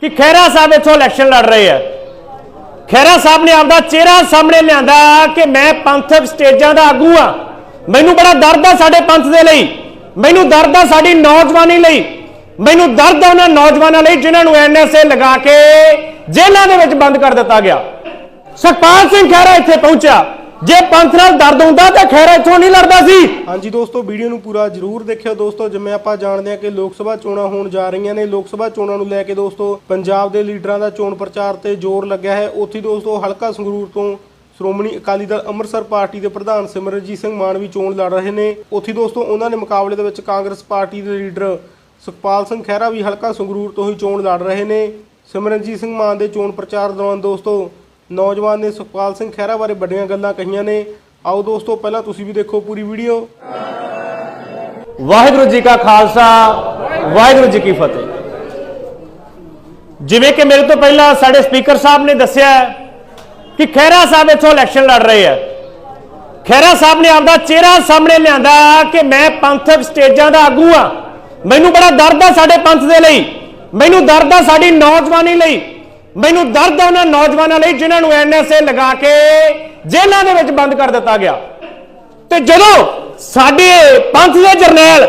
ਕਿ ਖਹਿਰਾ ਸਾਹਿਬ ਇੱਥੋਂ ਇਲੈਕਸ਼ਨ ਲੜ ਰਹੇ ਆ। ਖਹਿਰਾ ਸਾਹਿਬ ਨੇ ਆਪਦਾ ਚਿਹਰਾ ਸਾਹਮਣੇ ਲਿਆਂਦਾ ਕਿ ਮੈਂ ਪੰਥਕ ਸਟੇਜਾਂ ਦਾ ਆਗੂ ਆ। ਮੈਨੂੰ ਬੜਾ ਦਰਦ ਆ ਸਾਡੇ ਪੰਥ ਦੇ ਲਈ। ਮੈਨੂੰ ਦਰਦ ਆ ਸਾਡੀ ਨੌਜਵਾਨੀ ਲਈ। ਮੈਨੂੰ ਦਰਦ ਆ ਉਹਨਾਂ ਨੌਜਵਾਨਾਂ ਲਈ ਜਿਨ੍ਹਾਂ ਨੂੰ ਐਨਐਸਏ ਲਗਾ ਕੇ ਜੇਲ੍ਹਾਂ ਦੇ ਵਿੱਚ ਬੰਦ ਕਰ ਦਿੱਤਾ ਗਿਆ। ਸੁਖਪਾਲ ਸਿੰਘ ਖਹਿਰਾ ਇੱਥੇ ਪਹੁੰਚਿਆ। ਜੇ ਪੰਥ ਨਾਲ ਦਰਦ ਹੁੰਦਾ ਤਾਂ ਖਹਿਰਾ ਇੱਥੋਂ ਨਹੀਂ ਲੜਦਾ ਸੀ। ਹਾਂਜੀ ਦੋਸਤੋ, ਵੀਡੀਓ ਨੂੰ ਪੂਰਾ ਜਰੂਰ ਦੇਖਿਓ ਦੋਸਤੋ। ਜਿਵੇਂ ਆਪਾਂ ਜਾਣਦੇ ਹਾਂ ਕਿ ਲੋਕ ਸਭਾ ਚੋਣਾਂ ਹੋਣ ਜਾ ਰਹੀਆਂ ਨੇ, ਲੋਕ ਸਭਾ ਚੋਣਾਂ ਨੂੰ ਲੈ ਕੇ ਦੋਸਤੋ, ਪੰਜਾਬ ਦੇ ਲੀਡਰਾਂ ਦਾ ਚੋਣ ਪ੍ਰਚਾਰ ਤੇ ਜ਼ੋਰ ਲੱਗਿਆ ਹੈ। ਉੱਥੇ ਦੋਸਤੋ, ਹਲਕਾ ਸੰਗਰੂਰ ਤੋਂ ਸ਼੍ਰੋਮਣੀ ਅਕਾਲੀ ਦਲ ਅੰਮ੍ਰਿਤਸਰ ਪਾਰਟੀ ਦੇ ਪ੍ਰਧਾਨ ਸਿਮਰਨਜੀਤ ਸਿੰਘ ਮਾਨ ਵੀ ਚੋਣ ਲੜ ਰਹੇ ਨੇ। ਉੱਥੇ ਦੋਸਤੋ, ਉਹਨਾਂ ਦੇ ਮੁਕਾਬਲੇ ਦੇ ਵਿੱਚ ਕਾਂਗਰਸ ਪਾਰਟੀ ਦੇ ਲੀਡਰ ਸੁਖਪਾਲ ਸਿੰਘ ਖਹਿਰਾ ਵੀ ਹਲਕਾ ਸੰਗਰੂਰ ਤੋਂ ਹੀ ਚੋਣ ਲੜ ਰਹੇ ਨੇ। ਸਿਮਰਨਜੀਤ ਸਿੰਘ ਮਾਨ ਦੇ ਚੋਣ ਪ੍ਰਚਾਰ ਦੌਰਾਨ ਦੋਸਤੋ ਨੌਜਵਾਨ ਨੇ ਸੁਖਪਾਲ ਸਿੰਘ ਖਹਿਰਾ ਬਾਰੇ ਵੱਡੀਆਂ ਗੱਲਾਂ ਕਹੀਆਂ ਨੇ। ਆਓ ਦੋਸਤੋ, ਪਹਿਲਾਂ ਤੁਸੀਂ ਵੀ ਦੇਖੋ ਪੂਰੀ ਵੀਡੀਓ। ਵਾਹਿਗੁਰੂ ਜੀ ਕਾ ਖਾਲਸਾ, ਵਾਹਿਗੁਰੂ ਜੀ ਕੀ ਫਤਿਹ। ਜਿਵੇਂ ਕਿ ਮੇਰੇ ਤੋਂ ਪਹਿਲਾਂ ਸਾਡੇ ਸਪੀਕਰ ਸਾਹਿਬ ਨੇ ਦੱਸਿਆ ਕਿ ਖਹਿਰਾ ਸਾਹਿਬ ਇੱਥੋਂ ਇਲੈਕਸ਼ਨ ਲੜ ਰਹੇ ਆ। ਖਹਿਰਾ ਸਾਹਿਬ ਨੇ ਆਪਦਾ ਚਿਹਰਾ ਸਾਹਮਣੇ ਲਿਆਂਦਾ ਕਿ ਮੈਂ ਪੰਥਕ ਸਟੇਜਾਂ ਦਾ ਆਗੂ ਆ ਮੈਨੂੰ ਬੜਾ ਦਰਦ ਆ ਸਾਡੇ ਪੰਥ ਦੇ ਲਈ। ਮੈਨੂੰ ਦਰਦ ਆ ਸਾਡੀ ਨੌਜਵਾਨੀ ਲਈ। ਮੈਨੂੰ ਦਰਦ ਆ ਉਹਨਾਂ ਨੌਜਵਾਨਾਂ ਲਈ ਜਿਨ੍ਹਾਂ ਨੂੰ ਐਨਐਸਏ ਲਗਾ ਕੇ ਜੇਲ੍ਹਾਂ ਦੇ ਵਿੱਚ ਬੰਦ ਕਰ ਦਿੱਤਾ ਗਿਆ। ਤੇ ਜਦੋਂ ਸਾਡੇ ਪੰਥ ਦੇ ਜਰਨੈਲ,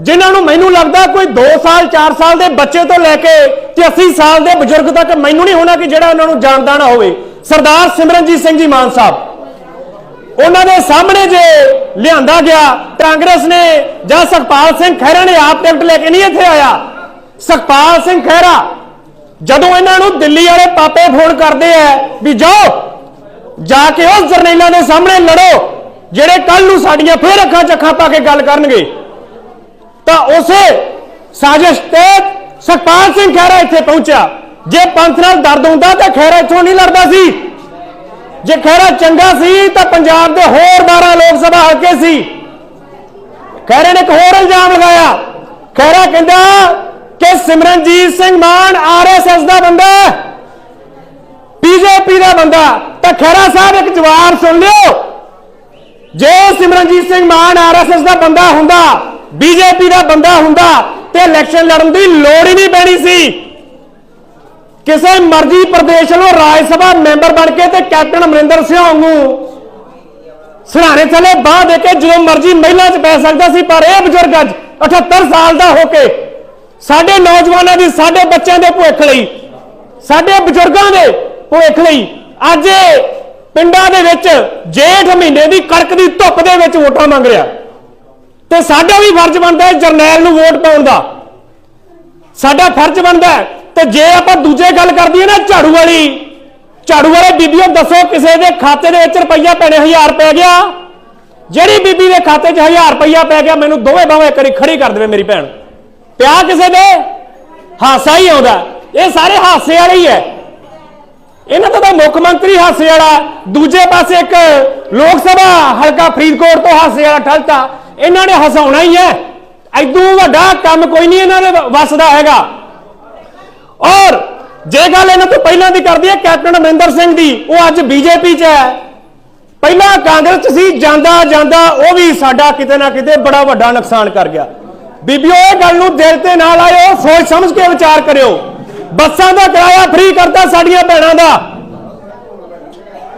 ਜਿਨ੍ਹਾਂ ਨੂੰ ਮੈਨੂੰ ਲੱਗਦਾ ਕੋਈ 2 ਸਾਲ 4 ਸਾਲ ਦੇ ਬੱਚੇ ਤੋਂ ਲੈ ਕੇ ਤੇ 80 ਸਾਲ ਦੇ ਬਜ਼ੁਰਗ ਤੱਕ, ਮੈਨੂੰ ਨਹੀਂ ਹੋਣਾ ਕਿ ਜਿਹੜਾ ਉਹਨਾਂ ਨੂੰ ਜਾਣਦਾ ਨਾ ਹੋਵੇ। ਸਰਦਾਰ ਸਿਮਰਨਜੀਤ ਸਿੰਘ ਜੀ ਮਾਨ ਸਾਹਿਬ, ਉਹਨਾਂ ਦੇ ਸਾਹਮਣੇ ਜੇ ਲਿਆਂਦਾ ਗਿਆ ਕਾਂਗਰਸ ਨੇ ਜਾਂ ਸੁਖਪਾਲ ਸਿੰਘ ਖਹਿਰਾ ਨੇ ਆਪ ਟਿਕਟ ਲੈ ਕੇ ਨਹੀਂ ਇੱਥੇ ਆਇਆ। ਸੁਖਪਾਲ ਸਿੰਘ ਖਹਿਰਾ ਜਦੋਂ ਇਹਨਾਂ ਨੂੰ ਦਿੱਲੀ ਵਾਲੇ ਪਾਪੇ ਫੋਨ ਕਰਦੇ ਆ ਵੀ ਜਾਓ, ਜਾ ਕੇ ਉਹ ਜਰਨੈਲਾਂ ਦੇ ਸਾਹਮਣੇ ਲੜੋ, ਜਿਹੜੇ ਕੱਲ ਨੂੰ ਸਾਡੀਆਂ ਫੇਰ ਅੱਖਾਂ ਚੱਖਾਂ ਪਾ ਕੇ ਗੱਲ ਕਰਨਗੇ। ਤਾਂ ਉਸੇ ਸਾਜ਼ਿਸ਼ ਤੇ ਸੁਖਪਾਲ ਸਿੰਘ ਖਹਿਰਾ ਇੱਥੇ ਪਹੁੰਚਿਆ। ਜੇ ਪੰਥ ਨਾਲ ਦਰਦ ਹੁੰਦਾ ਤਾਂ ਖਹਿਰਾ ਇੱਥੋਂ ਨਹੀਂ ਲੜਦਾ ਸੀ। ਜੇ ਖਹਿਰਾ ਚੰਗਾ ਸੀ ਤਾਂ ਪੰਜਾਬ ਦੇ ਹੋਰ 12 ਲੋਕ ਸਭਾ ਹਲਕੇ ਸੀ। ਖਹਿਰੇ ਨੇ ਇੱਕ ਹੋਰ ਇਲਜ਼ਾਮ ਲਗਾਇਆ। ਖਹਿਰਾ ਕਹਿੰਦਾ ਕਿ ਸਿਮਰਨਜੀਤ ਸਿੰਘ ਮਾਨ ਆਰਐਸਐਸ ਦਾ ਬੰਦਾ ਬੀਜੇਪੀ ਦਾ ਬੰਦਾ। ਤਾਂ ਖਹਿਰਾ ਸਾਹਿਬ ਇੱਕ ਜਵਾਬ ਸੁਣ ਲਿਓ। ਜੇ ਸਿਮਰਨਜੀਤ ਸਿੰਘ ਮਾਨ ਆਰਐਸਐਸ ਦਾ ਬੰਦਾ ਹੁੰਦਾ ਬੀਜੇਪੀ ਦਾ ਬੰਦਾ ਹੁੰਦਾ, ਤੇ ਇਲੈਕਸ਼ਨ ਲੜਨ ਦੀ ਲੋੜ ਹੀ ਨਹੀਂ ਪੈਣੀ ਸੀ। ਕਿਸੇ ਮਰਜ਼ੀ ਪ੍ਰਦੇਸ਼ ਨੂੰ ਰਾਜ ਸਭਾ ਮੈਂਬਰ ਬਣ ਕੇ ਤੇ ਕੈਪਟਨ ਅਮਰਿੰਦਰ ਸਿੰਘ ਵਾਂਗੂ ਸਿਰਹਾਣੇ ਥੱਲੇ ਬਾਹ ਦੇ ਕੇ ਜਦੋਂ ਮਰਜ਼ੀ ਮਹਿਲਾ 'ਚ ਪੈ ਸਕਦਾ ਸੀ, ਪਰ ਇਹ ਬਜ਼ੁਰਗ ਅੱਜ 78 ਸਾਲ ਦਾ ਹੋ ਕੇ ਸਾਡੇ ਨੌਜਵਾਨਾਂ ਦੀ, ਸਾਡੇ ਬੱਚਿਆਂ ਦੇ ਭਵਿੱਖ ਲਈ, ਸਾਡੇ ਬਜ਼ੁਰਗਾਂ ਦੇ ਭਵਿੱਖ ਲਈ ਅੱਜ ਪਿੰਡਾਂ ਦੇ ਵਿੱਚ ਜੇਠ ਮਹੀਨੇ ਦੀ ਕੜਕ ਦੀ ਧੁੱਪ ਦੇ ਵਿੱਚ ਵੋਟਾਂ ਮੰਗ ਰਿਹਾ। ਤੇ ਸਾਡਾ ਵੀ ਫਰਜ਼ ਬਣਦਾ ਹੈ ਜਰਨੈਲ ਨੂੰ ਵੋਟ ਪਾਉਣ ਦਾ। ਸਾਡਾ ਫਰਜ਼ ਬਣਦਾ ਤੇ ਜੇ ਆਪਾਂ ਦੂਜੇ ਗੱਲ ਕਰਦੀ ਹੈ ਨਾ, ਝਾੜੂ ਵਾਲੀ, ਝਾੜੂ ਵਾਲੇ ਬੀਬੀਓ ਦੱਸੋ ਕਿਸੇ ਦੇ ਖਾਤੇ ਦੇ ਵਿੱਚ ਰੁਪਈਆ ਪੈਣੇ 1000 ਪੈ ਗਿਆ। ਜਿਹੜੀ ਬੀਬੀ ਦੇ ਖਾਤੇ 'ਚ 1000 ਰੁਪਈਆ ਪੈ ਗਿਆ, ਮੈਨੂੰ ਦੋਵੇਂ ਬਾਹਾਂ ਕਰੀ ਖੜੀ ਕਰ ਦੇਵੇ ਮੇਰੀ ਭੈਣ। ਪਿਆ ਕਿਸੇ ਦੇ? ਹਾਸਾ ਹੀ ਆਉਂਦਾ। ਇਹ ਸਾਰੇ ਹਾਸੇ ਵਾਲੇ ਹੀ ਹੈ ਇਹਨਾਂ ਦਾ ਤਾਂ ਮੁੱਖ ਮੰਤਰੀ ਹਾਸੇ ਵਾਲਾ, ਦੂਜੇ ਪਾਸੇ ਇੱਕ ਲੋਕ ਸਭਾ, ਹਲਕਾ ਫਰੀਦਕੋਟ ਤੋਂ ਹਾਸੇ ਵਾਲਾ ਠਲਤਾ, ਇਹਨਾਂ ਨੇ ਹਸਾਉਣਾ ਹੀ ਹੈ ਐਦੂ ਵੱਡਾ ਕੰਮ ਕੋਈ ਨਹੀਂ ਇਹਨਾਂ ਦੇ ਵੱਸਦਾ ਹੈਗਾ। ਔਰ ਜੇ ਗੱਲ ਇਹਨਾਂ ਤੋਂ ਪਹਿਲਾਂ ਦੀ ਕਰਦੀ ਹੈ ਕੈਪਟਨ ਅਮਰਿੰਦਰ ਸਿੰਘ ਦੀ, ਉਹ ਅੱਜ ਬੀਜੇਪੀ 'ਚ ਹੈ ਪਹਿਲਾਂ ਕਾਂਗਰਸ 'ਚ ਸੀ, ਜਾਂਦਾ ਜਾਂਦਾ, ਉਹ ਵੀ ਸਾਡਾ ਕਿਤੇ ਨਾ ਕਿਤੇ ਬੜਾ ਵੱਡਾ ਨੁਕਸਾਨ ਕਰ ਗਿਆ। ਬੀਬੀਓ ਇਹ ਗੱਲ ਨੂੰ ਦਿਲ ਤੇ ਨਾ ਲਾਇਓ ਸੋਚ ਸਮਝ ਕੇ ਵਿਚਾਰ ਕਰਿਓ। ਬੱਸਾਂ ਦਾ ਕਿਰਾਇਆ ਫ੍ਰੀ ਕਰਤਾ ਸਾਡੀਆਂ ਭੈਣਾਂ ਦਾ।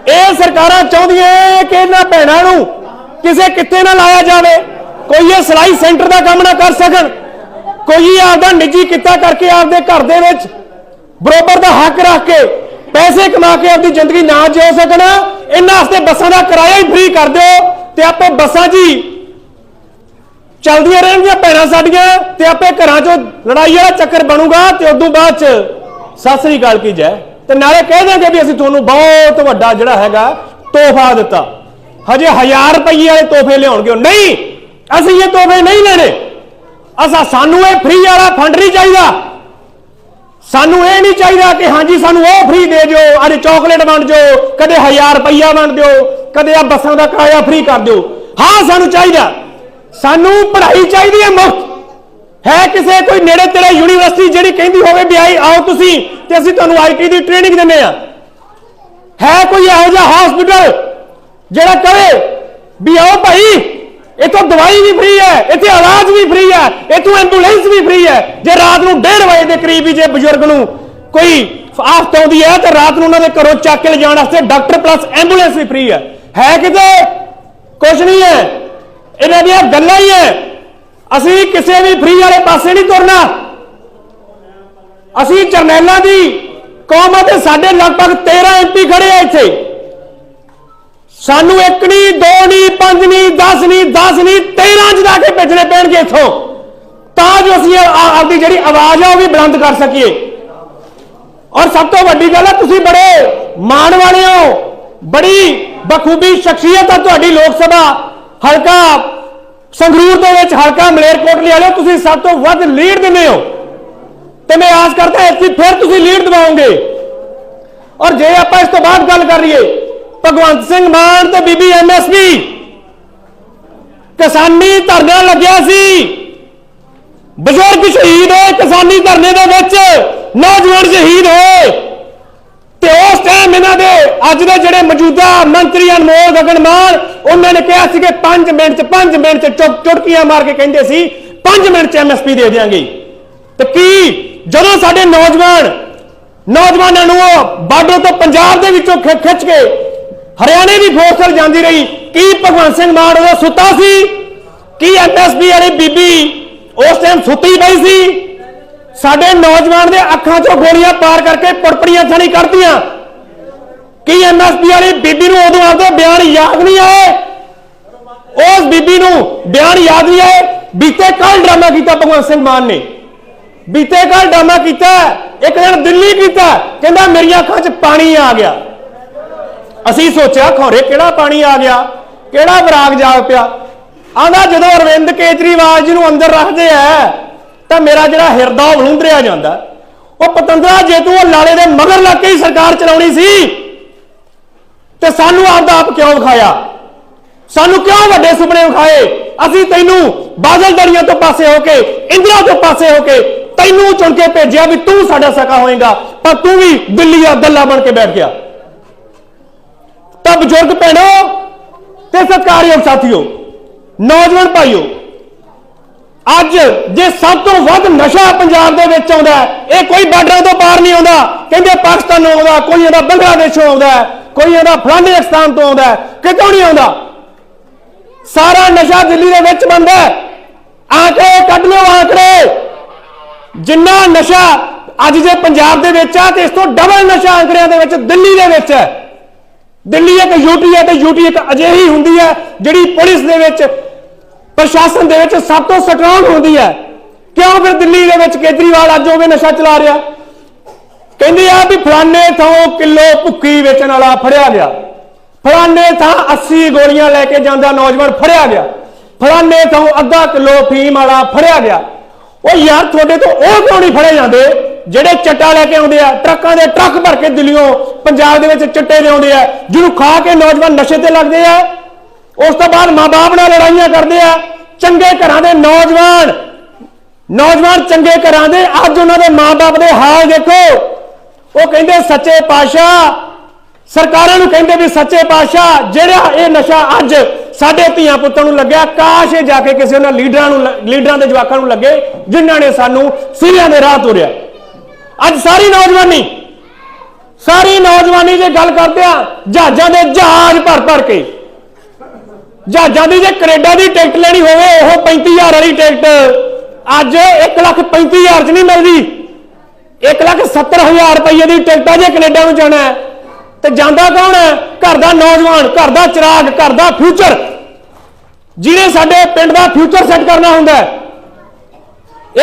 ਇਹ ਸਰਕਾਰਾਂ ਚਾਹੁੰਦੀਆਂ ਕਿ ਇਹਨਾਂ ਭੈਣਾਂ ਨੂੰ ਕਿਸੇ ਕਿੱਤੇ ਨਾ ਲਾਇਆ ਜਾਵੇ। ਕੋਈ ਇਹ ਸਿਲਾਈ ਸੈਂਟਰ ਦਾ ਕੰਮ ਨਾ ਕਰ ਸਕਣ। ਕੋਈ ਆਪਦਾ ਨਿੱਜੀ ਕਿੱਤਾ ਕਰਕੇ ਆਪਦੇ ਘਰ ਦੇ ਵਿੱਚ ਬਰੋਬਰ ਦਾ ਹੱਕ ਰੱਖ ਕੇ ਪੈਸੇ ਕਮਾ ਕੇ ਆਪਦੀ ਜ਼ਿੰਦਗੀ ਨਾ ਜਿਉ ਸਕਣ। ਇਹਨਾਂ ਵਾਸਤੇ ਬੱਸਾਂ ਦਾ ਕਿਰਾਇਆ ਹੀ ਫ੍ਰੀ ਕਰ ਦਿਓ। ਤੇ ਆਪੇ ਬੱਸਾਂ 'ਚ ਹੀ ਚੱਲਦੀਆਂ ਰਹਿਣਗੀਆਂ ਭੈਣਾਂ ਸਾਡੀਆਂ ਤੇ ਆਪੇ ਘਰਾਂ 'ਚੋਂ ਲੜਾਈ ਵਾਲਾ ਚੱਕਰ ਬਣੂਗਾ ਤੇ ਉਦੋਂ ਬਾਅਦ 'ਚ ਸਤਿ ਸ੍ਰੀ ਅਕਾਲ ਕੀ ਜੈ। ਤੇ ਨਾਲੇ ਕਹਿ ਦਾਂਗੇ ਵੀ ਅਸੀਂ ਤੁਹਾਨੂੰ ਬਹੁਤ ਵੱਡਾ ਜਿਹੜਾ ਹੈਗਾ ਤੋਹਫਾ ਦਿੱਤਾ। ਹਜੇ 1000 ਰੁਪਏ ਵਾਲੇ ਤੋਹਫੇ ਲਿਆਉਣਗੇ। ਨਹੀਂ, ਅਸੀਂ ਇਹ ਤੋਹਫੇ ਨਹੀਂ ਲੈਣੇ। ਅਸਾਂ ਸਾਨੂੰ ਇਹ ਫ੍ਰੀ ਵਾਲਾ ਫੰਡ ਨਹੀਂ ਚਾਹੀਦਾ। ਸਾਨੂੰ ਇਹ ਨਹੀਂ ਚਾਹੀਦਾ ਕਿ ਹਾਂਜੀ ਸਾਨੂੰ ਉਹ ਫ੍ਰੀ ਦੇ ਦਿਓ, ਅੱਜ ਚਾਕਲੇਟ ਵੰਡ ਦਿਓ, ਕਦੇ 1000 ਰੁਪਈਆ ਵੰਡ ਦਿਓ, ਕਦੇ ਆ ਬੱਸਾਂ ਦਾ ਕਿਰਾਇਆ ਫ੍ਰੀ ਕਰ ਦਿਓ। ਹਾਂ, ਸਾਨੂੰ ਚਾਹੀਦਾ। ਸਾਨੂੰ ਪੜ੍ਹਾਈ ਚਾਹੀਦੀ ਹੈ ਮੁਫਤ। ਹੈ ਕਿਸੇ ਕੋਈ ਨੇੜੇ ਤੇੜੇ ਯੂਨੀਵਰਸਿਟੀ ਜਿਹੜੀ ਕਹਿੰਦੀ ਹੋਵੇ ਵੀ ਆਈ, ਆਓ ਤੁਸੀਂ ਤੇ ਅਸੀਂ ਤੁਹਾਨੂੰ ਆਈਟੀ ਦੀ ਟ੍ਰੇਨਿੰਗ ਦਿੰਦੇ ਆ ਹੈ ਕੋਈ ਇਹੋ ਜਿਹਾ ਹਸਪੀਟਲ ਜਿਹੜਾ ਕਹੇ ਵੀ ਆਓ ਭਾਈ, ਇੱਥੋਂ ਦਵਾਈ ਵੀ ਫ੍ਰੀ ਹੈ, ਇੱਥੇ ਇਲਾਜ ਵੀ ਫ੍ਰੀ ਹੈ, ਇੱਥੋਂ ਐਂਬੂਲੈਂਸ ਵੀ ਫ੍ਰੀ ਹੈ। ਜੇ ਰਾਤ ਨੂੰ 1:30 ਵਜੇ ਦੇ ਕਰੀਬ ਵੀ ਜੇ ਬਜ਼ੁਰਗ ਨੂੰ ਕੋਈ ਆਫਤ ਆਉਂਦੀ ਹੈ ਤੇ ਰਾਤ ਨੂੰ ਉਹਨਾਂ ਦੇ ਘਰੋਂ ਚੱਕ ਕੇ ਲਿਜਾਣ ਵਾਸਤੇ ਡਾਕਟਰ ਪਲੱਸ ਐਂਬੂਲੈਂਸ ਵੀ ਫ੍ਰੀ ਹੈ। ਹੈ ਕਿਤੇ? ਕੁਝ ਨਹੀਂ ਹੈ। ਇਹਨਾਂ ਦੀਆਂ ਗੱਲਾਂ ਹੀ ਹੈ। ਅਸੀਂ ਕਿਸੇ ਵੀ ਫਰੀ ਵਾਲੇ ਪਾਸੇ ਨਹੀਂ ਤੁਰਨਾ। ਅਸੀਂ ਜਰਨੈਲਾਂ ਦੀ ਕੌਮ ਆ ਤੇ ਸਾਡੇ ਲਗਭਗ 13 ਐਮਪੀ ਖੜੇ ਆ ਇੱਥੇ। ਸਾਨੂੰ ਇੱਕ ਨਹੀਂ, ਦੋ ਨਹੀਂ, ਪੰਜ ਨਹੀਂ 10 ਨਹੀਂ 10 ਨਹੀਂ 13 ਚ ਜਾ ਕੇ ਭੇਜਣੇ ਪੈਣਗੇ ਇੱਥੋਂ। ਤਾਂ ਜੋ ਅਸੀਂ ਆਪਦੀ ਜਿਹੜੀ ਆਵਾਜ਼ ਆ ਉਹ ਵੀ ਬੁਲੰਦ ਕਰ ਸਕੀਏ। ਔਰ ਸਭ ਤੋਂ ਵੱਡੀ ਗੱਲ ਹੈ ਤੁਸੀਂ ਬੜੇ ਮਾਣ ਵਾਲੇ ਹੋ। ਬੜੀ ਬਖੂਬੀ ਸ਼ਖਸੀਅਤ ਹੈ ਤੁਹਾਡੀ ਲੋਕ ਸਭਾ। ਹਲਕਾ ਸੰਗਰੂਰ ਦੇ ਵਿੱਚ ਹਲਕਾ ਮਲੇਰਕੋਟਲੇ ਵਾਲਿਓ, ਤੁਸੀਂ ਸਭ ਤੋਂ ਵੱਧ ਲੀਡ ਦਿੰਦੇ ਹੋ। ਤੇ ਮੈਂ ਆਸ ਕਰਦਾ ਇਸ ਦੀ ਫਿਰ ਤੁਸੀਂ ਲੀਡ ਦਿਵਾਓਗੇ। ਔਰ ਜੇ ਆਪਾਂ ਇਸ ਤੋਂ ਬਾਅਦ ਗੱਲ ਕਰ ਲਈਏ, ਭਗਵੰਤ ਸਿੰਘ ਮਾਨ ਤੇ ਬੀਬੀ ਐਮਐਸਪੀ ਕਿਸਾਨੀ ਧਰਨਾ ਲੱਗਿਆ ਸੀ। ਬਜ਼ੁਰਗ ਸ਼ਹੀਦ ਹੋਏ ਕਿਸਾਨੀ ਧਰਨੇ ਦੇ ਵਿੱਚ। ਨੌਜਵਾਨ ਸ਼ਹੀਦ ਹੋਏ। ਤੇ ਉਸ ਟਾਈਮ ਇਹਨਾਂ ਦੇ ਅੱਜ ਦੇ ਜਿਹੜੇ ਮੌਜੂਦਾ ਮੰਤਰੀ ਅਨਮੋਲ ਗਗਨ ਮਾਨ, ਉਹਨਾਂ ਨੇ ਕਿਹਾ ਸੀ ਕਿ 5 ਮਿੰਟ ਚ 5 ਮਿੰਟ ਚ ਚੁੱਕ ਚੁਟਕੀਆਂ ਮਾਰ ਕੇ ਕਹਿੰਦੇ ਸੀ 5 ਮਿੰਟ ਚ ਐਮਐਸਪੀ ਦੇ ਦੇਵਾਂਗੇ ਤੇ ਕੀ? ਜਦੋਂ ਸਾਡੇ ਨੌਜਵਾਨ, ਨੌਜਵਾਨਾਂ ਨੂੰ ਉਹ ਬਾਰਡਰ ਤੋਂ ਪੰਜਾਬ ਦੇ ਵਿੱਚੋਂ ਖਿੱਚ ਕੇ ਹਰਿਆਣੇ ਦੀ ਫੋਰਸ ਜਾਂਦੀ ਰਹੀ, ਕੀ ਭਗਵੰਤ ਸਿੰਘ ਮਾਨ ਉਹ ਸੁੱਤਾ ਸੀ? ਕੀ ਐਮਐਸਪੀ ਵਾਲੀ ਬੀਬੀ ਉਸ ਟਾਈਮ ਸੁੱਤੀ ਪਈ ਸੀ? ਸਾਡੇ ਨੌਜਵਾਨ ਦੇ ਅੱਖਾਂ 'ਚੋਂ ਗੋਲੀਆਂ ਪਾਰ ਕਰਕੇ ਪੜਪੜੀਆਂ ਥਾਣੀ ਕੱਢਦੀਆਂ ਕੀ ਐਮਐਸਪੀ ਵਾਲੀ ਬੀਬੀ ਨੂੰ ਉਦੋਂ ਆਪਦੇ ਬਿਆਨ ਯਾਦ ਨਹੀਂ ਆਏ? ਉਸ ਬੀਬੀ ਨੂੰ ਬਿਆਨ ਯਾਦ ਨਹੀਂ ਆਏ? ਬੀਤੇ ਕੱਲ ਡਰਾਮਾ ਕੀਤਾ ਭਗਵੰਤ ਸਿੰਘ ਮਾਨ ਨੇ। ਬੀਤੇ ਕੱਲ ਡਰਾਮਾ ਕੀਤਾ, ਇੱਕ ਦਿਨ ਦਿੱਲੀ ਕੀਤਾ, ਕਹਿੰਦਾ ਮੇਰੀਆਂ ਅੱਖਾਂ 'ਚ ਪਾਣੀ ਆ ਗਿਆ। ਅਸੀਂ ਸੋਚਿਆ, ਖੌਰੇ ਕਿਹੜਾ ਪਾਣੀ ਆ ਗਿਆ? ਕਿਹੜਾ ਵਿਰਾਗ ਜਾਗ ਪਿਆ? ਆਂਦਾ ਜਦੋਂ ਅਰਵਿੰਦ ਕੇਜਰੀਵਾਲ ਜੀ ਨੂੰ ਅੰਦਰ ਰੱਖਦੇ ਆ ਤਾਂ ਮੇਰਾ ਜਿਹੜਾ ਹਿਰਦਾ ਉਹ ਵਲੂੰਦਰਿਆ ਜਾਂਦਾ। ਉਹ ਪਤੰਦਰਾ, ਜੇ ਤੂੰ ਉਹ ਲਾਲੇ ਦੇ ਮਗਰ ਲੱਗ ਕੇ ਹੀ ਸਰਕਾਰ ਚਲਾਉਣੀ ਸੀ, ਤੇ ਸਾਨੂੰ ਆਪਦਾ ਆਪ ਕਿਉਂ ਵਿਖਾਇਆ? ਸਾਨੂੰ ਕਿਉਂ ਵੱਡੇ ਸੁਪਨੇ ਵਿਖਾਏ? ਅਸੀਂ ਤੈਨੂੰ ਬਾਦਲਦਰੀਆਂ ਤੋਂ ਪਾਸੇ ਹੋ ਕੇ, ਇੰਦਰਾ ਤੋਂ ਪਾਸੇ ਹੋ ਕੇ ਤੈਨੂੰ ਚੁਣ ਕੇ ਭੇਜਿਆ ਵੀ ਤੂੰ ਸਾਡਾ ਸਕਾ ਹੋਏਗਾ, ਪਰ ਤੂੰ ਵੀ ਦਿੱਲੀ ਦਾ ਦੱਲਾ ਬਣ ਕੇ ਬੈਠ ਗਿਆ। ਤਾਂ ਬਜ਼ੁਰਗ ਭੈਣੋ ਤੇ ਸਤਿਕਾਰਯੋਗ ਸਾਥੀਓ, ਨੌਜਵਾਨ ਭਾਈਓ ਅੱਜ ਜੇ ਸਭ ਤੋਂ ਵੱਧ ਨਸ਼ਾ ਪੰਜਾਬ ਦੇ ਵਿੱਚ ਆਉਂਦਾ ਇਹ ਕੋਈ ਬਾਰਡਰਾਂ ਤੋਂ ਪਾਰ ਨਹੀਂ ਆਉਂਦਾ। ਕਹਿੰਦੇ ਪਾਕਿਸਤਾਨੋਂ ਆਉਂਦਾ ਕੋਈ ਇਹਦਾ ਬੰਗਲਾਦੇਸ਼ੋਂ ਆਉਂਦਾ ਕੋਈ ਇਹਦਾ ਫਲਾਣੇ ਸਥਾਨ ਤੋਂ ਆਉਂਦਾ ਹੈ, ਕਿਤੋਂ ਨਹੀਂ ਆਉਂਦਾ। ਸਾਰਾ ਨਸ਼ਾ ਦਿੱਲੀ ਦੇ ਵਿੱਚ ਬੰਦਾ ਆਂਕੜੇ ਕੱਢ ਲਓ ਆਂਕੜੇ। ਜਿੰਨਾ ਨਸ਼ਾ ਅੱਜ ਜੇ ਪੰਜਾਬ ਦੇ ਵਿੱਚ ਆ ਤੇ ਇਸ ਤੋਂ ਡਬਲ ਨਸ਼ਾ ਆਂਕੜਿਆਂ ਦੇ ਵਿੱਚ ਦਿੱਲੀ ਦੇ ਵਿੱਚ ਹੈ। ਦਿੱਲੀ ਇੱਕ ਯੂਟੀ ਹੈ ਤੇ ਯੂਟੀ ਇੱਕ ਅਜਿਹੀ ਹੁੰਦੀ ਹੈ ਜਿਹੜੀ ਪੁਲਿਸ ਦੇ ਵਿੱਚ ਪ੍ਰਸ਼ਾਸਨ ਦੇ ਵਿੱਚ ਸਭ ਤੋਂ ਸਟਰੋਂਗ ਹੁੰਦੀ ਹੈ। ਕਿਉਂ ਫਿਰ ਦਿੱਲੀ ਦੇ ਵਿੱਚ ਕੇਜਰੀਵਾਲ ਅੱਜ ਉਹ ਵੀ ਨਸ਼ਾ ਚਲਾ ਰਿਹਾ? ਕਹਿੰਦੇ ਆ ਵੀ ਫਲਾਣੇ ਥਾਂ ਕਿਲੋ ਭੁੱਕੀ ਵੇਚਣ ਵਾਲਾ ਫੜਿਆ ਗਿਆ। ਫਲਾਣੇ ਥਾਂ 80 ਗੋਲੀਆਂ ਲੈ ਕੇ ਜਾਂਦਾ ਨੌਜਵਾਨ ਫੜਿਆ ਗਿਆ। ਫਲਾਣੇ ਥਾਂ ਅੱਧਾ ਕਿਲੋ ਫੀਮ ਵਾਲਾ ਫੜਿਆ ਗਿਆ। ਉਹ ਯਾਰ, ਤੁਹਾਡੇ ਤੋਂ ਉਹ ਕਿਉਂ ਨਹੀਂ ਫੜੇ ਜਾਂਦੇ? ਜਿਹੜੇ ਚੱਟਾ ਲੈ ਕੇ ਆਉਂਦੇ ਆ, ਟਰੱਕਾਂ ਦੇ ਟਰੱਕ ਭਰ ਕੇ ਦਿੱਲੀੋਂ ਪੰਜਾਬ ਦੇ ਵਿੱਚ ਚਿੱਟੇ ਆਉਂਦੇ ਆ, ਜਿਹਨੂੰ ਖਾ ਕੇ ਨੌਜਵਾਨ ਨਸ਼ੇ ਤੇ ਲੱਗਦੇ ਆ। ਉਸ ਤੋਂ ਬਾਅਦ ਮਾਪੇ ਨਾਲ ਲੜਾਈਆਂ ਕਰਦੇ ਆ, ਚੰਗੇ ਘਰਾਂ ਦੇ ਨੌਜਵਾਨ ਨੌਜਵਾਨ ਚੰਗੇ ਘਰਾਂ ਦੇ, ਅੱਜ ਉਹਨਾਂ ਦੇ ਮਾਪੇ ਦੇ ਹਾਲ ਦੇਖੋ। ਉਹ ਕਹਿੰਦੇ ਸੱਚੇ ਪਾਤਸ਼ਾਹ, ਸਰਕਾਰਾਂ ਨੂੰ ਕਹਿੰਦੇ ਵੀ ਸੱਚੇ ਪਾਤਸ਼ਾਹ, ਜਿਹੜਾ ਇਹ ਨਸ਼ਾ ਅੱਜ ਸਾਡੇ ਧੀਆਂ ਪੁੱਤਾਂ ਨੂੰ ਲੱਗਿਆ, ਕਾਸ਼ ਇਹ ਜਾ ਕੇ ਕਿਸੇ ਉਹਨਾਂ ਲੀਡਰਾਂ ਨੂੰ ਲ- ਲੀਡਰਾਂ ਦੇ ਜਵਾਕਾਂ ਨੂੰ ਲੱਗੇ, ਜਿਨ੍ਹਾਂ ਨੇ ਸਾਨੂੰ ਸੀਰਿਆਂ ਦੇ ਰਾਹ ਤੋਰਿਆ। ਅੱਜ ਸਾਰੀ ਨੌਜਵਾਨੀ ਸਾਰੀ ਨੌਜਵਾਨੀ ਜੇ ਗੱਲ ਕਰਦੇ ਆ, ਜਹਾਜ਼ਾਂ ਦੇ ਜਹਾਜ਼ ਭਰ ਭਰ ਕੇ ਜਹਾਜ਼ਾਂ ਦੀ ਜੇ ਕੈਨੇਡਾ ਦੀ ਟਿਕਟ ਲੈਣੀ ਹੋਵੇ, ਉਹ 35000 ਵਾਲੀ ਟਿਕਟ। ਅੱਜ 135000 ਚ ਨਹੀਂ ਮਿਲਦੀ। 170000 ਰੁਪਏ ਦੀ ਟਿਕਟ ਆ ਜੇ ਕੈਨੇਡਾ ਨੂੰ ਜਾਣਾ ਹੈ। ਤੇ ਜਾਂਦਾ ਕੌਣ ਹੈ? ਘਰ ਦਾ ਨੌਜਵਾਨ, ਘਰ ਦਾ ਚਿਰਾਗ, ਘਰ ਦਾ ਫਿਊਚਰ। ਜਿਹਨੇ ਸਾਡੇ ਪਿੰਡ ਦਾ ਫਿਊਚਰ ਸੈੱਟ ਕਰਨਾ ਹੁੰਦਾ ਹੈ।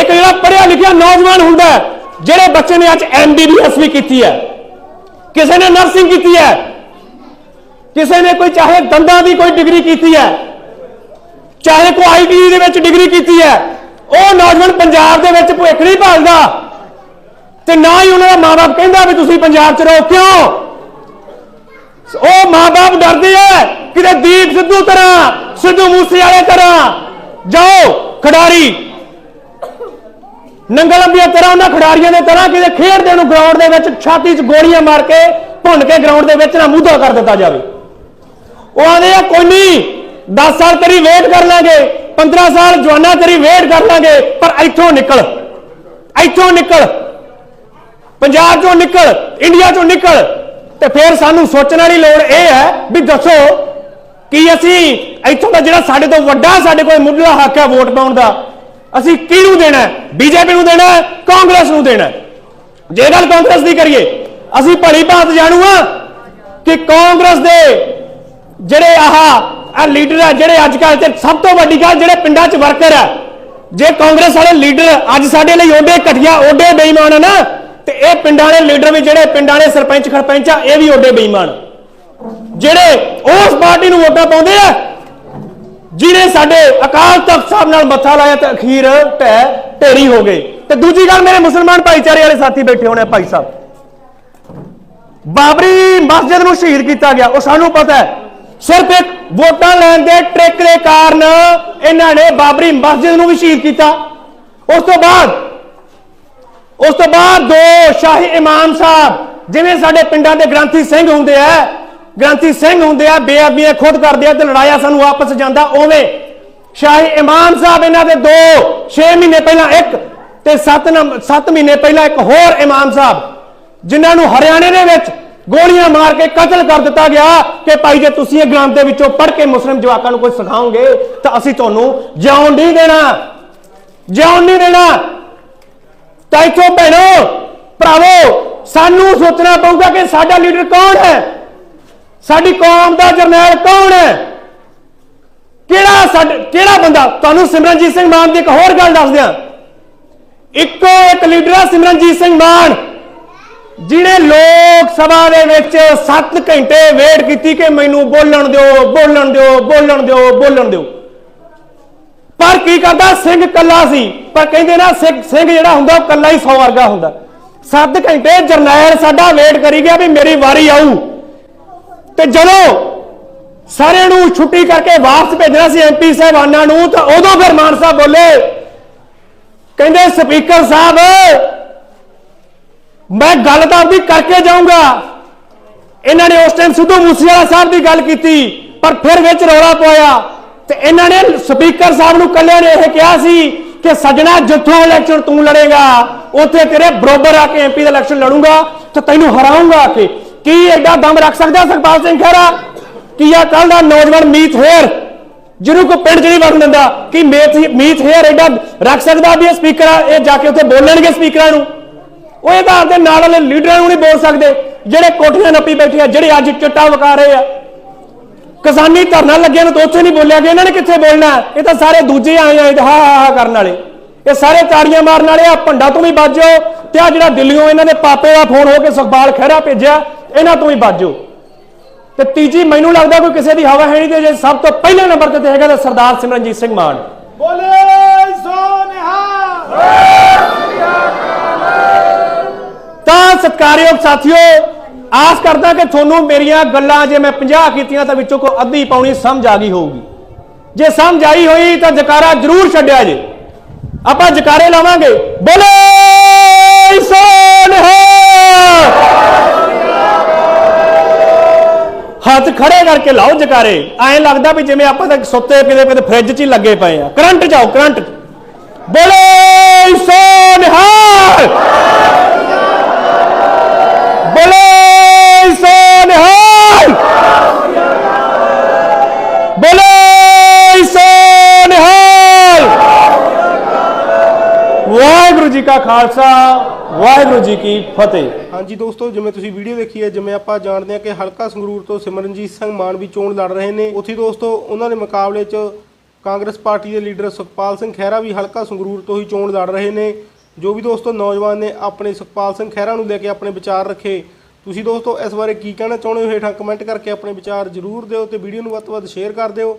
ਇੱਕ ਜਿਹੜਾ ਪੜ੍ਹਿਆ ਲਿਖਿਆ ਨੌਜਵਾਨ ਹੁੰਦਾ ਹੈ, ਜਿਹੜੇ ਬੱਚੇ ਨੇ ਅੱਜ ਐਮਬੀਬੀਐਸ ਵੀ ਕੀਤੀ ਹੈ। ਕਿਸੇ ਨੇ ਨਰਸਿੰਗ ਕੀਤੀ ਹੈ। ਕਿਸੇ ਨੇ ਕੋਈ, ਚਾਹੇ ਦੰਦਾਂ ਦੀ ਕੋਈ ਡਿਗਰੀ ਕੀਤੀ ਹੈ, ਚਾਹੇ ਕੋਈ ਆਈਟੀ ਦੇ ਵਿੱਚ ਡਿਗਰੀ ਕੀਤੀ ਹੈ, ਉਹ ਨੌਜਵਾਨ ਪੰਜਾਬ ਦੇ ਵਿੱਚ ਭੁੱਖ ਨਹੀਂ ਭਾਲਦਾ। ਤੇ ਨਾ ਹੀ ਉਹਨਾਂ ਦਾ ਮਾਪੇ ਕਹਿੰਦਾ ਵੀ ਤੁਸੀਂ ਪੰਜਾਬ 'ਚ ਰਹੋ, ਕਿਉਂ? ਉਹ ਮਾਪੇ ਡਰਦੇ ਐ ਕਿਤੇ ਦੀਪ ਸਿੱਧੂ ਤਰ੍ਹਾਂ, ਸਿੱਧੂ ਮੂਸੇ ਵਾਲੇ ਤਰ੍ਹਾਂ। ਜਾਓ, ਖਿਡਾਰੀ। ਨੰਗਲ ਅੰਬੀਆਂ ਤਰ੍ਹਾਂ, ਉਹਨਾਂ ਖਿਡਾਰੀਆਂ ਦੇ ਤਰ੍ਹਾਂ ਕਿਤੇ ਖੇਡਦੇ ਨੂੰ ਗਰਾਊਂਡ ਦੇ ਵਿੱਚ ਛਾਤੀ 'ਚ ਗੋਲੀਆਂ ਮਾਰ ਕੇ ਭੁੰਨ ਕੇ ਗਰਾਊਂਡ ਦੇ ਵਿੱਚ ਨਾ ਮੂਧਾ ਕਰ ਦਿੱਤਾ ਜਾਵੇ। ਉਹ ਆਂਦੇ ਆ, ਕੋਈ ਨਹੀਂ 10 ਸਾਲ ਤੇਰੀ ਵੇਟ ਕਰ ਲਾਂਗੇ 15 ਸਾਲ ਜਵਾਨਾ ਤੇਰੀ ਵੇਟ ਕਰ ਲਾਂਗੇ, ਪਰ ਇੱਥੋਂ ਨਿਕਲ ਇੱਥੋਂ ਨਿਕਲ, ਪੰਜਾਬ ਚੋਂ ਨਿਕਲ ਇੰਡੀਆ ਚੋਂ ਨਿਕਲ। ਤੇ ਫਿਰ ਸਾਨੂੰ ਸੋਚਣ ਵਾਲੀ ਲੋੜ ਇਹ ਹੈ ਵੀ ਦੱਸੋ ਕਿ ਅਸੀਂ ਇੱਥੋਂ ਦਾ ਜਿਹੜਾ ਸਾਡੇ ਤੋਂ ਵੱਡਾ, ਸਾਡੇ ਕੋਲ ਮੁੱਢਲਾ ਹੱਕ ਹੈ ਵੋਟ ਪਾਉਣ ਦਾ, ਅਸੀਂ ਕਿਹਨੂੰ ਦੇਣਾ ਹੈ? ਬੀਜੇਪੀ ਨੂੰ ਦੇਣਾ ਹੈ? ਕਾਂਗਰਸ ਨੂੰ ਦੇਣਾ ਹੈ? ਜੇ ਗੱਲ ਕਾਂਗਰਸ ਦੀ ਕਰੀਏ, ਅਸੀਂ ਭਲੀ ਭਾਂਤ ਜਾਣੂ ਆ ਕਿ ਕਾਂਗਰਸ ਦੇ ਜਿਹੜੇ ਆਹ ਆ ਲੀਡਰ ਆ, ਜਿਹੜੇ ਅੱਜ ਕੱਲ੍ਹ ਤੇ ਸਭ ਤੋਂ ਵੱਡੀ ਗੱਲ ਜਿਹੜੇ ਪਿੰਡਾਂ 'ਚ ਵਰਕਰ ਆ, ਜੇ ਕਾਂਗਰਸ ਵਾਲੇ ਲੀਡਰ ਅੱਜ ਸਾਡੇ ਲਈ ਓਡੇ ਘਟੀਆ ਓਡੇ ਬੇਈਮਾਨ ਆ ਨਾ, ਤੇ ਇਹ ਪਿੰਡਾਂ ਵਾਲੇ ਲੀਡਰ ਵੀ ਜਿਹੜੇ ਪਿੰਡਾਂ ਵਾਲੇ ਸਰਪੰਚ ਖਰਪੰਚ ਆ, ਇਹ ਵੀ ਓਡੇ ਬੇਈਮਾਨ ਜਿਹੜੇ ਉਸ ਪਾਰਟੀ ਨੂੰ ਵੋਟਾਂ ਪਾਉਂਦੇ ਆ, ਜਿਹਨੇ ਸਾਡੇ ਅਕਾਲ ਤਖਤ ਸਾਹਿਬ ਨਾਲ ਮੱਥਾ ਲਾਇਆ ਤੇ ਅਖੀਰ ਢਹਿ, ਢੇਰੀ ਹੋ ਗਏ। ਤੇ ਦੂਜੀ ਗੱਲ ਮੇਰੇ ਮੁਸਲਮਾਨ ਭਾਈਚਾਰੇ ਵਾਲੇ ਸਾਥੀ ਬੈਠੇ ਹੋਣੇ ਆ, ਭਾਈ ਸਾਹਿਬ। ਬਾਬਰੀ ਮਸਜਿਦ ਨੂੰ ਸ਼ਹੀਦ ਕੀਤਾ ਗਿਆ, ਉਹ ਸਾਨੂੰ ਪਤਾ ਹੈ ਸਿਰਫ ਇੱਕ ਵੋਟਾਂ ਲੈਣ ਦੇ ਟ੍ਰਿਕ ਦੇ ਕਾਰਨ ਇਹਨਾਂ ਨੇ ਬਾਬਰੀ ਮਸਜਿਦ ਨੂੰ ਵੀ ਸ਼ਹੀਦ ਕੀਤਾ। ਉਸ ਤੋਂ ਬਾਅਦ, ਉਸ ਤੋਂ ਬਾਅਦ ਦੋ ਸ਼ਾਹੀ ਇਮਾਮ ਸਾਹਿਬ, ਜਿਵੇਂ ਸਾਡੇ ਪਿੰਡਾਂ ਦੇ ਗ੍ਰੰਥੀ ਸਿੰਘ ਹੁੰਦੇ ਆ, ਗ੍ਰੰਥੀ ਸਿੰਘ ਹੁੰਦੇ ਆ, ਬੇਅਦਬੀਆਂ ਖੁਦ ਕਰਦੇ ਆ ਤੇ ਲੜਾਇਆ ਸਾਨੂੰ ਵਾਪਸ ਜਾਂਦਾ, ਉਵੇਂ ਸ਼ਾਹੀ ਇਮਾਮ ਸਾਹਿਬ ਇਹਨਾਂ ਦੇ ਦੋ 6 ਮਹੀਨੇ ਪਹਿਲਾਂ ਇੱਕ ਤੇ 7 7 ਮਹੀਨੇ ਪਹਿਲਾਂ ਇੱਕ ਹੋਰ ਇਮਾਮ ਸਾਹਿਬ, ਜਿਨ੍ਹਾਂ ਨੂੰ ਹਰਿਆਣੇ ਦੇ ਵਿੱਚ ਗੋਲੀਆਂ ਮਾਰ ਕੇ ਕਤਲ ਕਰ ਦਿੱਤਾ ਗਿਆ ਕਿ ਭਾਈ ਜੇ ਤੁਸੀਂ ਇਹ ਗ੍ਰੰਥ ਦੇ ਵਿੱਚੋਂ ਪੜ੍ਹ ਕੇ ਮੁਸਲਿਮ ਜਵਾਕਾਂ ਨੂੰ ਕੁਝ ਸਿਖਾਓਗੇ, ਤਾਂ ਅਸੀਂ ਤੁਹਾਨੂੰ ਜਿਉਣ ਨਹੀਂ ਦੇਣਾ। ਜਿਉਣ ਨਹੀਂ ਦੇਣਾ। ਤਾਂ ਇੱਥੋਂ ਭੈਣੋ, ਭਰਾਵੋ, ਸਾਨੂੰ ਸੋਚਣਾ ਪਊਗਾ ਕਿ ਸਾਡਾ ਲੀਡਰ ਕੌਣ ਹੈ? ਸਾਡੀ ਕੌਮ ਦਾ ਜਰਨੈਲ ਕੌਣ ਹੈ? ਕਿਹੜਾ ਸਾਡ, ਕਿਹੜਾ ਬੰਦਾ? ਤੁਹਾਨੂੰ ਸਿਮਰਨਜੀਤ ਸਿੰਘ ਮਾਨ ਦੀ ਇੱਕ ਹੋਰ ਗੱਲ ਦੱਸ ਦਿਆਂ। ਇੱਕੋ ਇੱਕ ਲੀਡਰ ਹੈ ਸਿਮਰਨਜੀਤ ਸਿੰਘ ਮਾਨ। ਜਿਹਨੇ ਲੋਕ ਸਭਾ ਦੇ ਵਿੱਚ 7 ਘੰਟੇ ਵੇਟ ਕੀਤੀ ਕਿ ਮੈਨੂੰ ਬੋਲਣ ਦਿਓ ਬੋਲਣ ਦਿਓ ਬੋਲਣ ਦਿਓ ਬੋਲਣ ਦਿਓ। ਪਰ ਕੀ ਕਰਦਾ? ਸਿੰਘ ਕੱਲਾ ਸੀ। ਪਰ ਕਹਿੰਦੇ ਨਾ, ਸਿੰਘ ਜਿਹੜਾ ਹੁੰਦਾ, ਉਹ ਕੱਲਾ ਹੀ 100 ਵਰਗਾ ਹੁੰਦਾ। 7 ਘੰਟੇ ਜਰਨੈਲ ਸਾਡਾ ਵੇਟ ਕਰੀ ਗਿਆ ਵੀ ਮੇਰੀ ਵਾਰੀ ਆਊ। ਤੇ ਜਦੋਂ ਸਾਰਿਆਂ ਨੂੰ ਛੁੱਟੀ ਕਰਕੇ ਵਾਪਸ ਭੇਜਣਾ ਸੀ ਐਮਪੀ ਸਾਹਿਬਾਨਾਂ ਨੂੰ, ਤਾਂ ਉਦੋਂ ਫਿਰ ਮਾਨ ਸਾਹਿਬ ਬੋਲੇ। ਕਹਿੰਦੇ, ਸਪੀਕਰ ਸਾਹਿਬ ਮੈਂ ਗੱਲ ਤਾਂ ਆਪਦੀ ਕਰਕੇ ਜਾਊਂਗਾ। ਇਹਨਾਂ ਨੇ ਉਸ ਟਾਈਮ ਸਿੱਧੂ ਮੂਸੇਵਾਲਾ ਸਾਹਿਬ ਦੀ ਗੱਲ ਕੀਤੀ, ਪਰ ਫਿਰ ਵਿੱਚ ਰੌਲਾ ਪਾਇਆ। ਤੇ ਇਹਨਾਂ ਨੇ ਸਪੀਕਰ ਸਾਹਿਬ ਨੂੰ ਕੱਲਿਆਂ ਨੇ ਇਹ ਕਿਹਾ ਸੀ ਕਿ ਸਜਣਾ ਜਿੱਥੋਂ ਇਲੈਕਸ਼ਨ ਤੂੰ ਲੜੇਗਾ, ਉੱਥੇ ਤੇਰੇ ਬਰੋਬਰ ਆ ਕੇ ਐਮਪੀ ਦਾ ਇਲੈਕਸ਼ਨ ਲੜੂੰਗਾ ਤੇ ਤੈਨੂੰ ਹਰਾਉਂਗਾ ਆ ਕੇ। ਕੀ ਐਡਾ ਦਮ ਰੱਖ ਸਕਦਾ ਸੁਖਪਾਲ ਸਿੰਘ ਖਹਿਰਾ? ਕੀ ਆ ਕੱਲ ਦਾ ਨੌਜਵਾਨ ਮੀਤ ਹੇਰ ਜਿਹਨੂੰ ਕੋ ਪਿੰਡ 'ਚ ਨਹੀਂ ਵੜਨ ਦਿੰਦਾ, ਕਿ ਮੀਤ ਮੀਤ ਹੇਰ ਐਡਾ ਰੱਖ ਸਕਦਾ ਵੀ ਇਹ ਸਪੀਕਰ ਇਹ ਜਾ ਕੇ ਉੱਥੇ ਬੋਲਣਗੇ ਸਪੀਕਰਾਂ ਨੂੰ? ਉਹ ਇਹਦਾ ਆਪਦੇ ਨਾਲ ਵਾਲੇ ਲੀਡਰਾਂ ਨੂੰ ਨਹੀਂ ਬੋਲ ਸਕਦੇ, ਜਿਹੜੇ ਕੋਠੀਆਂ ਨੱਪੀ ਬੈਠੇ ਆ, ਜਿਹੜੇ ਅੱਜ ਚਿੱਟਾ ਵਕਾ ਰਹੇ ਆ। ਕਿਸਾਨੀ ਧਰਨਾ ਲੱਗਿਆ ਨੂੰ ਤਾਂ ਉੱਥੇ ਨਹੀਂ ਬੋਲਿਆ ਗਿਆ, ਇਹਨਾਂ ਨੇ ਕਿੱਥੇ ਬੋਲਣਾ? ਇਹ ਤਾਂ ਸਾਰੇ ਦੂਜੇ ਆਏ ਆ ਹਾਂ ਹਾਂ ਕਰਨ ਵਾਲੇ। ਇਹ ਸਾਰੇ ਤਾੜੀਆਂ ਮਾਰਨ ਵਾਲੇ ਆ, ਭੰਡਾ ਤੋਂ ਵੀ ਬਾਜੋ ਤੇ ਆ ਜਿਹੜਾ ਦਿੱਲੀੋਂ ਇਹਨਾਂ ਦੇ ਪਾਪੇ ਦਾ ਫੋਨ ਹੋ ਕੇ ਸੁਖਪਾਲ ਖਹਿਰਾ ਭੇਜਿਆ, ਇਹਨਾਂ ਤੋਂ ਵੀ ਬਾਜੋ ਤੇ ਤੀਜੀ, ਮੈਨੂੰ ਲੱਗਦਾ ਕੋਈ ਕਿਸੇ ਦੀ ਹਵਾ ਹੈ ਨਹੀਂ ਤੇ ਜੇ ਸਭ ਤੋਂ ਪਹਿਲੇ ਨੰਬਰ ਤੇ ਹੈਗਾ ਤਾਂ ਸਰਦਾਰ ਸਿਮਰਨਜੀਤ ਸਿੰਘ ਮਾਨ। ਬੋਲੇ ਸੋਨਿਹਾ ਤਾਂ ਸਤਿਕਾਰਯੋਗ ਸਾਥੀਓ, ਆਸ ਕਰਦਾ ਕਿ ਤੁਹਾਨੂੰ ਮੇਰੀਆਂ ਗੱਲਾਂ ਜੇ ਮੈਂ 50 ਕੀਤੀਆਂ ਤਾਂ ਵਿੱਚੋਂ ਕੋ ਅੱਧੀ ਪਾਉਣੀ ਸਮਝ ਆ ਗਈ ਹੋਊਗੀ। ਜੇ ਸਮਝ ਆਈ ਹੋਈ ਤਾਂ ਜਕਾਰਾ ਜ਼ਰੂਰ ਛੱਡਿਆ ਜੇ। ਆਪਾਂ ਜਕਾਰੇ ਲਾਵਾਂਗੇ। ਬੋਲੇ ਸੋਨਹਾ ਹੱਥ ਖੜੇ ਕਰਕੇ ਲਾਓ ਜਕਾਰੇ। ਐਂ ਲੱਗਦਾ ਵੀ ਜਿਵੇਂ ਆਪਾਂ ਤਾਂ ਸੁੱਤੇ ਕਿਤੇ ਕਿਤੇ ਫ੍ਰਿਜ 'ਚ ਹੀ ਲੱਗੇ ਪਏ ਆ। ਕਰੰਟ ਜਾਓ ਕਰੰਟ ਬੋਲੋ ਸੋਨਹਾ ਬੋਲੇ ਜੀ ਕਾ ਖਾਲਸਾ, ਵਾਹਿਗੁਰੂ ਜੀ ਕੀ ਫਤਿਹ। ਹਾਂਜੀ ਦੋਸਤੋ, ਜਿਵੇਂ ਤੁਸੀਂ ਵੀਡੀਓ ਦੇਖੀ ਹੈ, ਜਿਵੇਂ ਆਪਾਂ ਜਾਣਦੇ ਹਾਂ ਕਿ ਹਲਕਾ ਸੰਗਰੂਰ ਤੋਂ ਸਿਮਰਨਜੀਤ ਸਿੰਘ ਮਾਨ ਵੀ ਚੋਣ ਲੜ ਰਹੇ ਨੇ। ਉੱਥੇ ਦੋਸਤੋ, ਉਹਨਾਂ ਦੇ ਮੁਕਾਬਲੇ 'ਚ ਕਾਂਗਰਸ ਪਾਰਟੀ ਦੇ ਲੀਡਰ ਸੁਖਪਾਲ ਸਿੰਘ ਖਹਿਰਾ ਵੀ ਹਲਕਾ ਸੰਗਰੂਰ ਤੋਂ ਹੀ ਚੋਣ ਲੜ ਰਹੇ ਨੇ। ਜੋ ਵੀ ਦੋਸਤੋ ਨੌਜਵਾਨ ਨੇ, ਆਪਣੇ ਸੁਖਪਾਲ ਸਿੰਘ ਖਹਿਰਾ ਨੂੰ ਲੈ ਕੇ ਆਪਣੇ ਵਿਚਾਰ ਰੱਖੇ। ਤੁਸੀਂ ਦੋਸਤੋ, ਇਸ ਬਾਰੇ ਕੀ ਕਹਿਣਾ ਚਾਹੁੰਦੇ ਹੋ? ਹੇਠਾਂ ਕਮੈਂਟ ਕਰਕੇ ਆਪਣੇ ਵਿਚਾਰ ਜ਼ਰੂਰ ਦਿਓ ਤੇ ਵੀਡੀਓ ਨੂੰ ਵੱਧ ਤੋਂ ਵੱਧ ਸ਼ੇਅਰ ਕਰ ਦਿਓ।